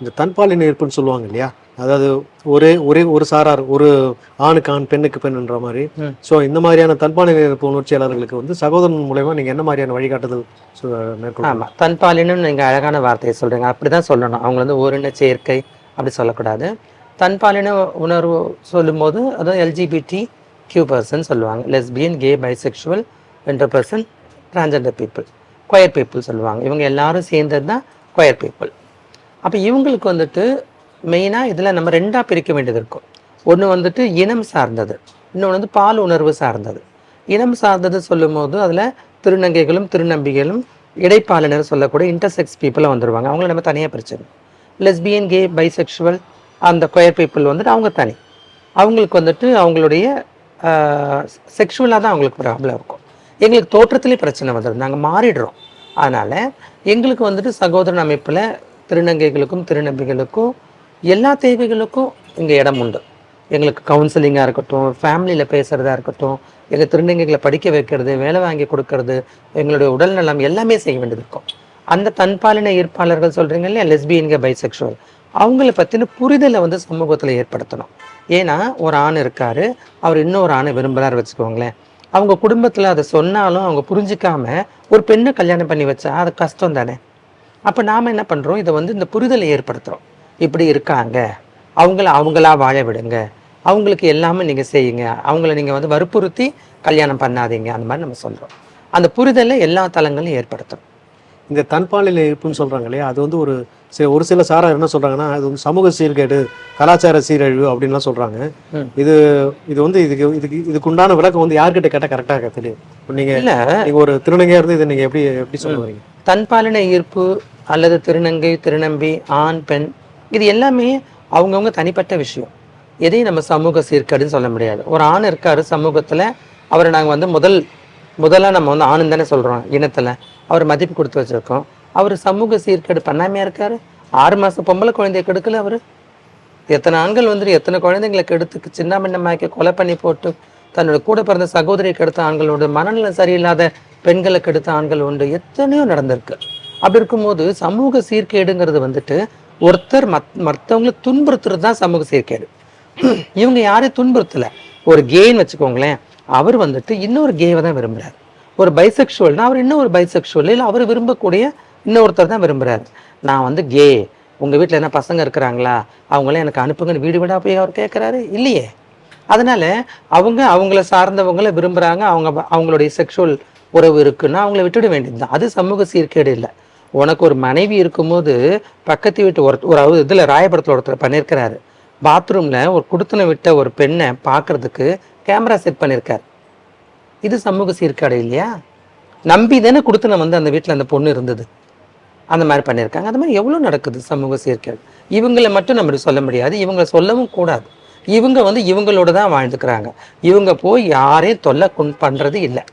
இந்த தன்பாலின ஈர்ப்புன்னு சொல்லுவாங்க இல்லையா? அதாவது ஒரே ஒரே ஒரு சாரார் ஒரு ஆணுக்கு ஆண் பெண்ணுக்கு பெண்ணுன்ற மாதிரி. ஸோ இந்த மாதிரியான தன்பாலின ஈர்ப்பு உணர்ச்சியாளர்களுக்கு வந்து சகோதரன் மூலயமா நீங்க என்ன மாதிரியான வழிகாட்டுதல் ஆமாம் தன்பாலினம் நீங்கள் அழகான வார்த்தையை சொல்கிறீங்க அப்படி தான் சொல்லணும். அவங்க வந்து ஓரின சேர்க்கை அப்படி சொல்லக்கூடாது. தன்பாலின உணர்வு சொல்லும்போது அதாவது எல்ஜிபிடி கியூ பர்சன் சொல்லுவாங்க. லெஸ்பியன் கே பைசெக்சுவல் என்ற person transgender people queer people சொல்லுவாங்க. இவங்க எல்லாரும் சேர்ந்தது தான் கொயர் பீப்புள் அப்போ இவங்களுக்கு வந்துட்டு மெயினாக இதில் நம்ம ரெண்டாக பிரிக்க வேண்டியது இருக்கும். ஒன்று வந்துட்டு இனம் சார்ந்தது இன்னொன்று வந்து பால் உணர்வு சார்ந்தது. இனம் சார்ந்தது சொல்லும்போது அதில் திருநங்கைகளும் திருநம்பிகளும் இடைப்பாலினர் சொல்லக்கூடிய இன்டர்செக்ஸ் பீப்புளாக வந்துடுவாங்க அவங்கள நம்ம தனியாக பிரிச்சிடணும். லெஸ்பியன் கே பைசெக்ஷுவல் அந்த கொயர் பீப்புள் வந்துட்டு அவங்க தனி. அவங்களுக்கு வந்துட்டு அவங்களுடைய செக்ஷுவலாக தான் அவங்களுக்கு ப்ராப்ளம் இருக்கும். எங்களுக்கு தோற்றத்திலே பிரச்சனை வந்துடும் நாங்கள் மாறிடுறோம். அதனால் எங்களுக்கு வந்துட்டு சகோதரன் அமைப்பில் திருநங்கைகளுக்கும் திருநம்பிகளுக்கும் எல்லா தேவைகளுக்கும் இங்கே இடம் உண்டு. எங்களுக்கு கவுன்சிலிங்காக இருக்கட்டும் ஃபேமிலியில் பேசுகிறதா இருக்கட்டும் எங்கள் திருநங்கைகளை படிக்க வைக்கிறது வேலை வாங்கி கொடுக்கறது எங்களுடைய உடல் நலம் எல்லாமே செய்ய வேண்டியது இருக்கும். அந்த தன்பாலின ஈர்ப்பாளர்கள் சொல்கிறீங்க இல்லையா லெஸ்பியன்க பைசெக்ஷுவல் அவங்கள பற்றின புரிதலை வந்து சமூகத்தில் ஏற்படுத்தணும். ஏன்னா ஒரு ஆண் இருக்கார் அவர் இன்னொரு ஆணை விரும்புகிறார் வச்சுக்கோங்களேன். அவங்க குடும்பத்தில் அதை சொன்னாலும் அவங்க புரிஞ்சிக்காம ஒரு பெண்ணை கல்யாணம் பண்ணி வச்சா அது கஷ்டம் தானே அப்போ நாம் என்ன பண்ணுறோம் இதை வந்து இந்த புரிதலை ஏற்படுத்துகிறோம் இப்படி இருக்காங்க. அவங்கள அவங்களா வாழ விடுங்க. அவங்களுக்கு எல்லாமே நீங்கள் செய்யுங்க. அவங்கள நீங்கள் வந்து வற்புறுத்தி கல்யாணம் பண்ணாதீங்க. அந்த மாதிரி நம்ம சொல்கிறோம் அந்த புரிதலை எல்லா தளங்களும் ஏற்படுத்தும். இந்த தன்பாலின ஈர்ப்புன்னு சொல்றாங்க இல்லையா? அது வந்து ஒரு சி- ஒரு சில சாரார் என்ன சொல்றாங்கன்னா அது வந்து சமூக சீர்கேடு கலாச்சார சீரழிவு அப்படின்லாம் சொல்றாங்க. ம். இது இது வந்து இதுக்கு இதுக்கு இதுக்கு உண்டான விளக்கம் வந்து யார்கிட்ட கேட்டால் கரெக்டாக தெரியும். இப்ப நீங்க இல்லை. நீங்க ஒரு திருநங்கையா இருந்து இதை நீங்க எப்படி எப்படி சொல்ல வரீங்க? தன்பாலின ஈர்ப்பு அல்லது திருநங்கை திருநம்பி ஆண் பெண் இது எல்லாமே அவங்கவுங்க தனிப்பட்ட விஷயம். எதையும் நம்ம சமூக சீர்கேடுன்னு சொல்ல முடியாது. ஒரு ஆண் இருக்காரு சமூகத்தில் அவரை நாங்கள் வந்து முதல் முதலாக நம்ம வந்து ஆணும் தானே சொல்கிறோம் இனத்தில். அவர் மதிப்பு கொடுத்து வச்சுருக்கோம். அவர் சமூக சீர்கேடு பண்ணாமையாக இருக்கார்? ஆறு மாதம் பொம்பளை குழந்தைய கெடுக்கல அவர்? எத்தனை ஆண்கள் வந்துட்டு எத்தனை குழந்தைங்களை கெடுத்து சின்ன பின்னமாக்கி கொலை பண்ணி போட்டு தன்னோட கூட பிறந்த சகோதரியை கெடுத்த ஆண்கள் உண்டு மனநிலை சரியில்லாத பெண்களை கெடுத்த ஆண்கள் உண்டு எத்தனையோ நடந்திருக்கு. அப்படி இருக்கும்போது சமூக சீர்கேடுங்கிறது வந்துட்டு ஒருத்தர் மத் மற்றவங்களை துன்புறுத்துறது தான் சமூக சீர்கேடு. இவங்க யாரையும் துன்புறுத்தலை. ஒரு கேன்னு வச்சுக்கோங்களேன் அவர் வந்துட்டு இன்னொரு கேவை தான் விரும்புகிறார் ஒரு பைசெக்ஷுவல்னா அவர் இன்னொரு பைசெக்ஷுவல் இல்லை அவர் விரும்பக்கூடிய இன்னொருத்தர் தான் விரும்புகிறார் நான் வந்து கே உங்கள் வீட்டில் என்ன பசங்க இருக்கிறாங்களா? அவங்களாம் எனக்கு அனுப்புங்கன்னு வீடு வீடாக போய் அவர் கேட்குறாரு இல்லையே. அதனால அவங்க அவங்கள சார்ந்தவங்கள விரும்புகிறாங்க அவங்க அவங்களுடைய செக்ஷுவல் உறவு இருக்குன்னா அவங்கள விட்டுட வேண்டியதுதான். அது சமூக சீர்கேடு இல்லை. உனக்கு ஒரு மனைவி இருக்கும்போது பக்கத்து வீட்டு ஒரு ஒரு இதில் ராயபுரத்தில் ஒருத்தர் பண்ணியிருக்கிறாரு பாத்ரூமில் ஒரு குடுத்தனை விட்ட ஒரு பெண்ணை பார்க்குறதுக்கு கேமரா செட் பண்ணியிருக்காரு இது சமூக சீர்கேடு இல்லையா? நம்பி தானே குடுத்தனை வந்து அந்த வீட்டில் அந்த பொண்ணு இருந்தது. அந்த மாதிரி பண்ணியிருக்காங்க அந்த மாதிரி எவ்வளோ நடக்குது சமூக சீர்கேடு? இவங்களை மட்டும் நம்ம சொல்ல முடியாது. இவங்களை சொல்லவும் கூடாது. இவங்க வந்து இவங்களோட தான் வாழ்ந்துக்கிறாங்க. இவங்க போய் யாரையும் தொல்லை கொண் பண்ணுறது இல்லை.